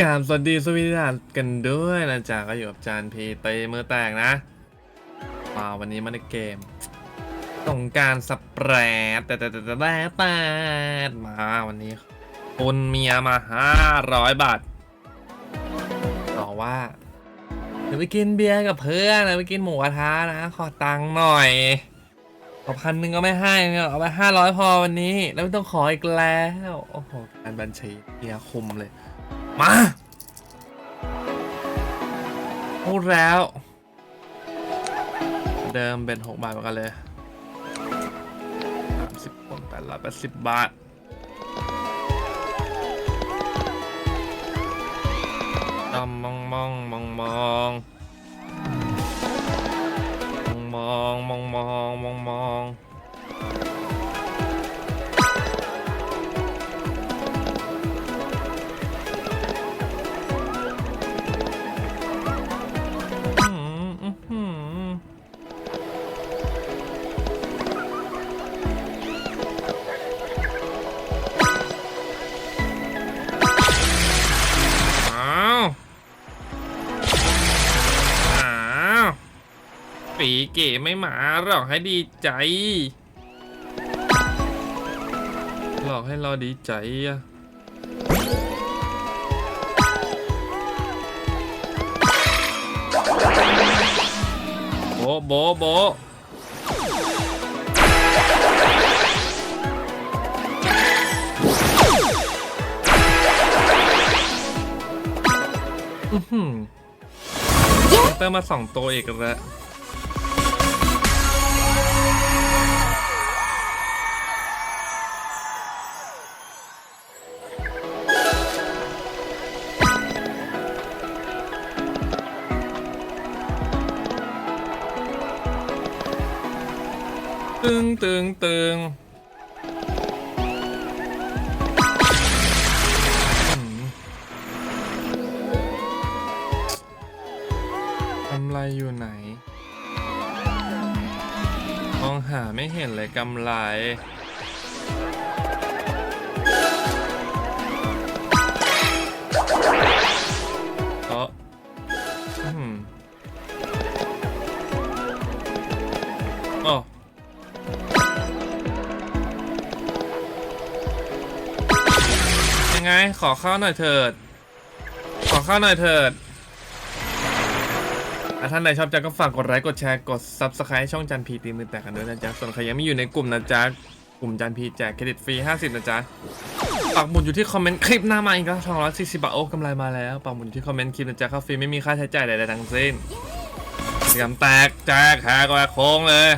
กราบสวัสดีสวีดัสกันด้วยนะจ๊ะก็อยู่กับจานพีเตมือแตกนะมาวันนี้มาในเกมสงการสเปรดแต่แต่แต่แต่แต่แต่มาวันนี้คุณเมียมาห้าร้อยบาทบอกว่าเดี๋ยวไปกินเบียร์กับเพื่อนนะไปกินหมูกระทะนะขอตังค์หน่อยขอพันหนึ่งก็ไม่ให้เนี่ยเอาไปห้าร้อยพอวันนี้ แล้วไม่ต้องขออีกแล้วโอ้โหการบัญชีเมียคุมเลย มาพูดแล้ว เดิมเป็นหกบาทเหมือนกันเลยสามสิบคนแปดร้อยแปดสิบบาทดอมมองมองมองมองมองมองมองมองมอง ปีเก๋ไม่มาหรอกให้ดีใจ หลอกให้เราดีใจอะโบะโบะโบะอื้อหือเติมมาสองตัวอีกแล้ว ตึงตึงกำไรอยู่ไหน มองหาไม่เห็นเลยกำไรเอออืมอ๋อ ไง ขอข้าวหน่อยเถิด ขอข้าวหน่อยเถิดอะท่านใดชอบจันก็ฝากกดไลค์กดแชร์กด Subscribe ช่องจันพีตีมือแตกกันด้วยนะจ๊ะ ส่วนใครยังไม่อยู่ในกลุ่มนะจ๊ะ กลุ่มจันพีแจกเครดิตฟรี 50 นะจ๊ะปักหมุดอยู่ที่คอมเมนต์คลิปหน้ามาอีกแล้วทองร้อยสี่สิบบาทโอ้กำไรมาแล้วปักหมุดอยู่ที่คอมเมนต์คลิปนะจ๊ะเข้าฟรีไม่มีค่าใช้จ่ายใดๆทั้งสิ้นกิจกรรมแตกแจกแหกแหวกโค้งเลย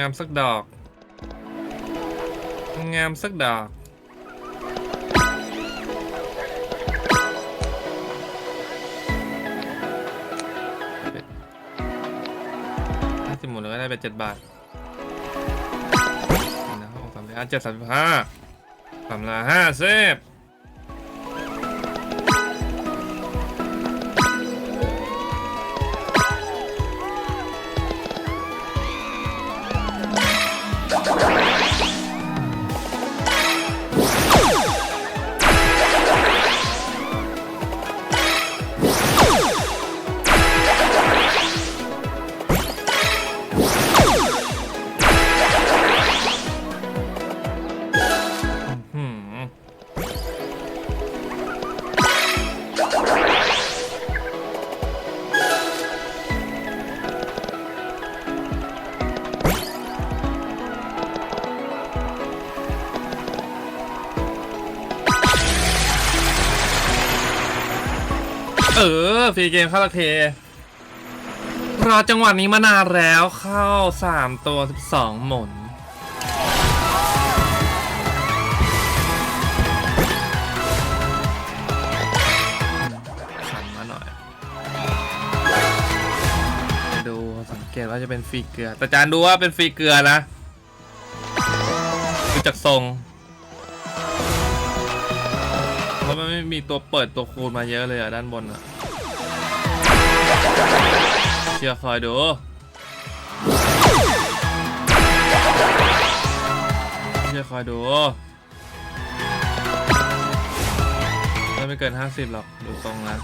งามสักดอก งามสักดอกห้าสิบหมดแล้วก็ได้ไปเจ็ดบาทนะหกสามร้อยเจ็ดสามสิบห้าสามร้อยห้าสิบ เออฟรีเกมเข้าละเทรอจังหวะนี้มานานแล้วเข้า 3 ตัว 12 หมุนขันมาหน่อย ดูสังเกตว่าจะเป็นฟรีเกลือ แต่จานดูว่าเป็นฟรีเกลือนะดูจากทรงราะมันไม่มีตัวเปิดตัวคูณมาเยอะเลยอะด้านบนอะ เชื่อคอยดูเชื่อคอยดูไม่ไม่เกิน 50 หรอก ดูตรงนะ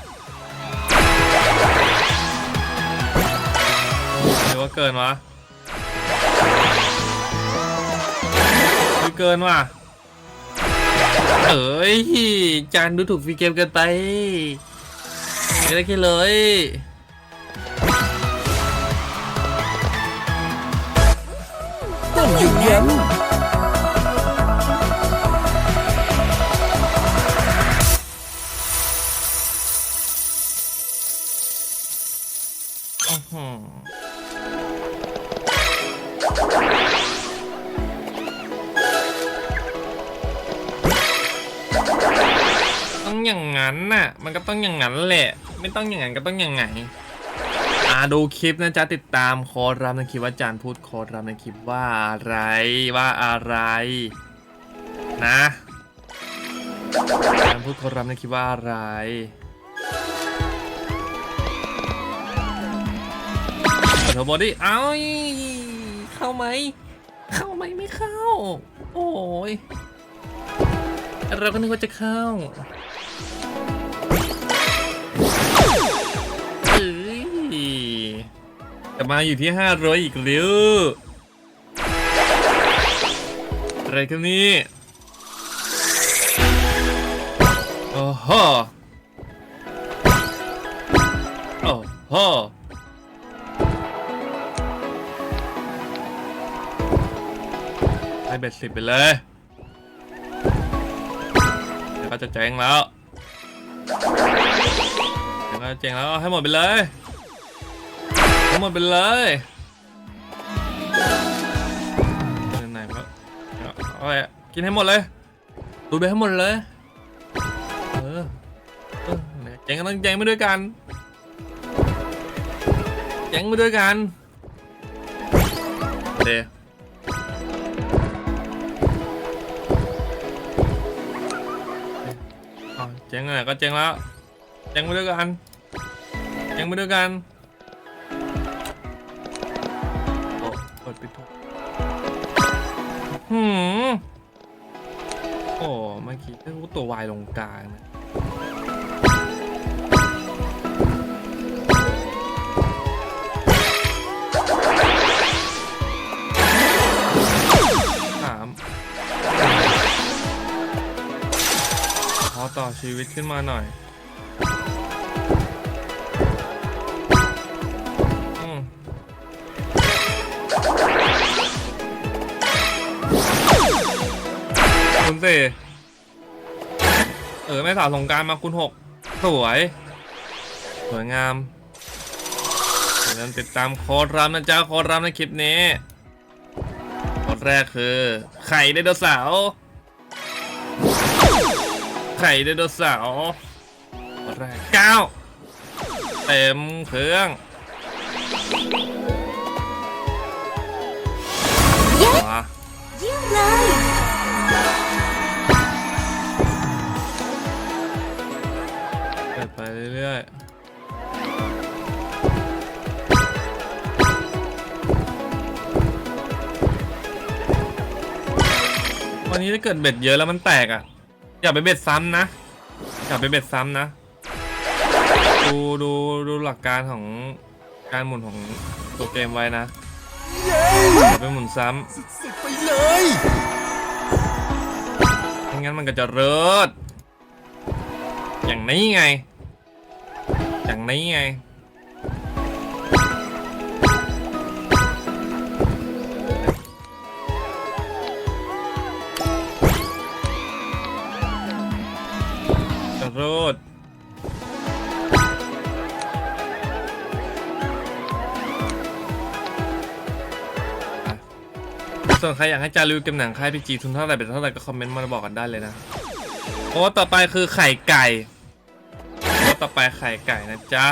หรือว่าเกินวะม่เกินว่ะ เอ้ย จานดูถูกฟรีเกมเกินไปไม่ได้แค่เลย ต้นยืนยันอื้อหือต้องอย่างนั้นน่ะ มันก็ต้องอย่างนั้นแหละ ไม่ต้องอย่างนั้นก็ต้องอย่างไง ดูคลิปนะจ๊ะติดตามโค้ดรับในคลิปว่าอาจารย์พูดโค้ดรับในคลิปว่าอะไรว่าอะไร นะอาจารย์พูดโค้ดรับในคลิปว่าอะไรเปิดเทอร์โบดิเอ้ยเข้าไหม เข้าไหมไม่เข้า โอ้ยเราก็นึกว่าจะเข้า จะมาอยู่ที่500อีกเร็วอะไรกันนี่โอ้โหโอ้โหให้เบ็ดสิบไปเลยเดี๋ยวก็จะเจ๊งแล้วเดี๋ยวก็จะเจ๊งแล้วให้หมดไปเลย หมดไปเลยไหนๆก็เอาไปกินให้หมดเลยดูไปให้หมดเลย เออเออเนี่ยเจ๊งก็ต้องเจ๊งไปด้วยกันเจ๊งไปด้วยกันเดี๋ยวอ้าวเจ๊งอะไรก็เจ๊งแล้วเจ๊งไปด้วยกันเจ๊งไปด้วยกัน ปิดปิดทุกหืมโอ้เมื่อกี้ก็ตัววายลงกลางนะสามขอต่อชีวิตขึ้นมาหน่อย คุณสี่เออ ไม่สาวสงกรารมาคุณหกสวย สวยงามอย่าลืมติดตามโค้ดรับนะจ๊ะโค้ดรับในคลิปนี้โค้ดแรกคือ ไข่ไดโนเสาร์ไข่ไดโนเสาร์แรกเก้าเต็มเครื่องเย้มาเยี่ยมเลย ไปเรื่อยๆวันนี้ถ้าเกิดเบ็ดเยอะแล้วมันแตกอะ อย่าไปเบ็ดซ้ำนะ อย่าไปเบ็ดซ้ำนะ ดูดูดูหลักการของการหมุนของตัวเกมไว้นะเย้อย่าไปหมุนซ้ำสุดๆไปเลยไม่งั้นมันก็จะเริดอย่างนี้ไง อย่างนี้ไงจะเริดส่วนใครอยากให้จารีวเกมหนังค่ายพีจีทุนเท่าไหร่เป็นเท่าไหร่ก็คอมเมนต์มาบอกกันได้เลยนะ โอ้ต่อไปคือไข่ไก่ ต่อไปไข่ไก่นะจ๊ะ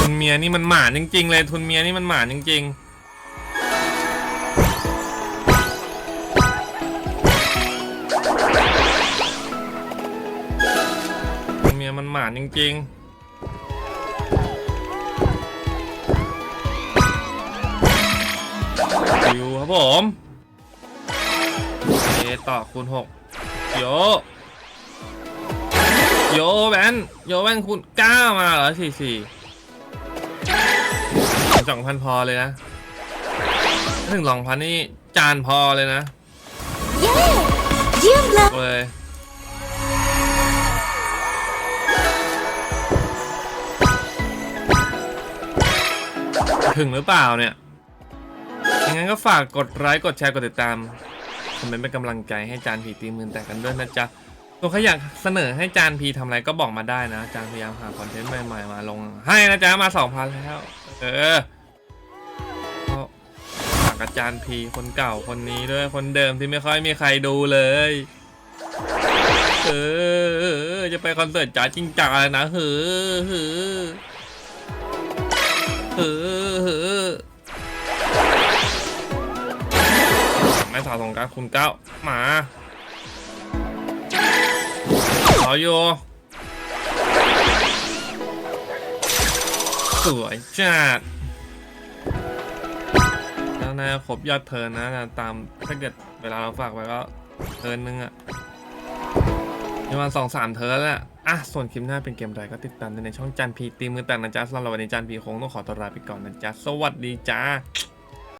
คุณเมียนี่มันหมานจริง ๆ เลยทุนเมียนี่มันหมานจริงๆทุนเมียมันหมานจริง ๆ ครับผมเอต่อคูณหกโยโยแวนโยแวนคุณเก้ามาเหรอสี่สี่สองพันพอเลยนะถึงสองพันนี่จานพอเลยนะเย้เยี่ยมเลยเลยถึงหรือเปล่าเนี่ยยั งไงก็ฝากกดไลค์กดแชร์กดติดตามคอมเมนต์เป็นกำลังใจให้จานผีตีมืนแตกกันด้วยนะจ๊ะตัวเขาอยากเสนอให้จานพีทำอะไรก็บอกมาได้นะจานพยายามหาคอนเทนต์ใหม่ๆมาลง ให้นะจ๊ะมาสองพันแล้ว เออก็ฝากอาจารย์พีคนเก่าคนนี้ด้วยคนเดิมที่ไม่ค่อยมีใครดูเลย เออจะไปคอนเสิร์ตจ๋าจริงจังนะเฮ้อเฮ้อเฮ้อเฮ้อ ไม่สาวสงการคุณเก้าหมาขออยู่สวยจัดแล้วนะครบยอดเทิร์นนะตามถ้าเกิดเวลาเราฝากไว้ก็เทิร์นนึงอะประมาณสองสามเทอร์แล้วอะ ส่วนคลิปหน้าเป็นเกมใดก็ติดตามได้ในช่องจันพีตีมือแต่งนะจ๊ะสำหรับวันนี้จันพีคงต้องขอตัวลาไปก่อนนะจ๊ะ สวัสดีจ้า